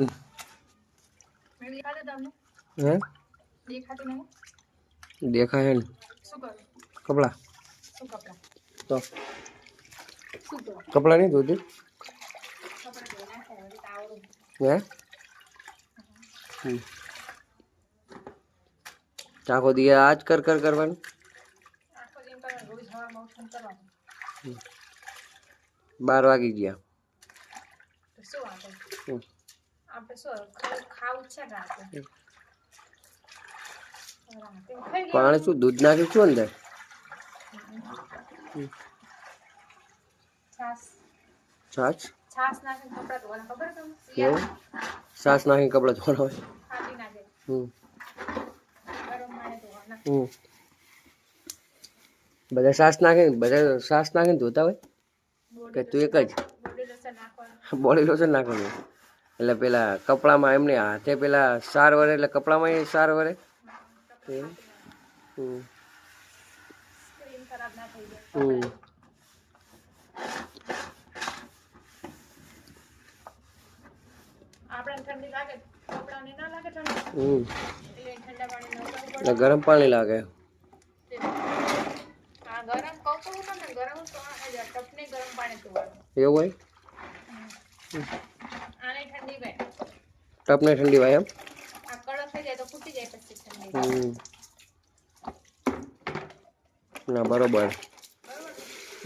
મેં દેખાડે તમને હે દેખાતું નહીં દેખાય ને શું કરું કપડા શું કપડાં તો શું કરું કપડા નહીં ધોતી કપડાં ધોઈ નાખ્યા હવે તાવડું હે હમ. આખો દી આજ કર કર કરવાનું આખો દિન તમે રોજ હવામાં ઉઠીને કરવાનું બાર વાગી ગયા તો શું આપણે શું ખાવું છે રાતે પાણી શું દૂધ નાખી શું અંદર? છાસ છાસ નાખીને કપડાં ધોવાના. ખબર તમને? એવું નાખીને કપડા ધોવાના હોય. હમ. હમ. બધા શ્વાસ નાખે બધા શ્વાસ નાખીને ધોતા હોય? કે તું એક જ? બોડી લોશન નાખવાનું. એટલે પેલા કપડામાં એમને હાથે પેલા સાર વરે એટલે કપડામાં સાર વરે. હમ. ગરમ પાણી લાગે. એવું આ ટપને ઠંડી હોય એમ? ના બરોબર.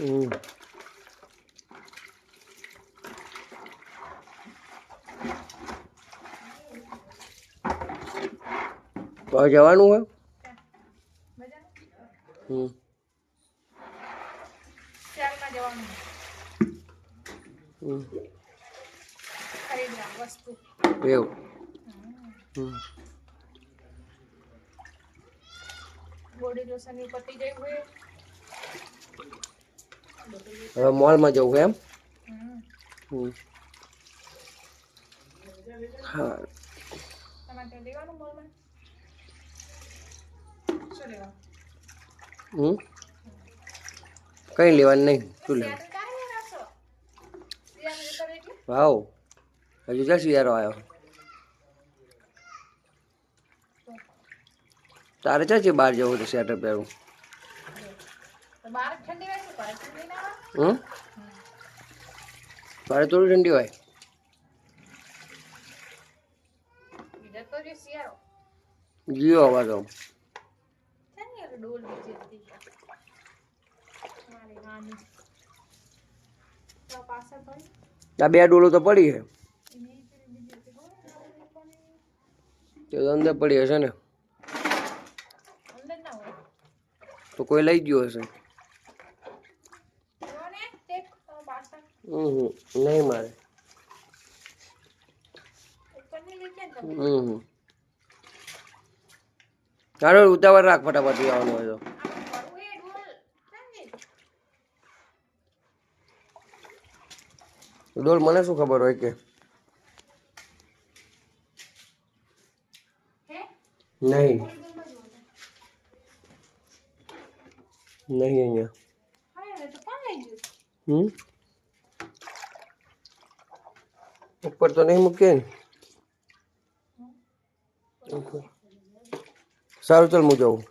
હમ. તો જવાનું હોય? હમ. હમ. વસ્તુ. એવું. બોડી લોશન પતી ગઈ હોય હવે મોલમાં જવું એમ? હા. હમ. કઈ લેવાનું નહીં. શું એટલે? વાવ. હજુ ક્યાં શિયાળો આવ્યો તારે ક્યાં છે બહાર જવું તો સ્વેટર પહેરવું તો બહાર જ ઠંડી હોય શું કરે? ઠંડી ના હોય? હમ બહાર થોડી ઠંડી હોય જતો રહ્યો શિયાળો. જીઓ હવા તો ક્યાં ની ઓલી ડોલ બીજી હતી? મારી નાની. તો પાછળ પડી. આ બે ડોલો તો પડી છે એની પેલી બીજી હતી. ખબર છે? ડોલ પડી. તે અંદર પડી હશે ને. તો કોઈ લઈ ગયો હશે. નહીં મારે. હમ ચાલો, ઉતાવળ રાખ ફટાફટ આવવાનું હોય તો? ડોલ, મને શું ખબર હોય કે હે? નહીં. નહીં અહીંયા? હમ? ઉપર તો નહીં મૂકીએ ને? સારું ચાલ હું જાઉં.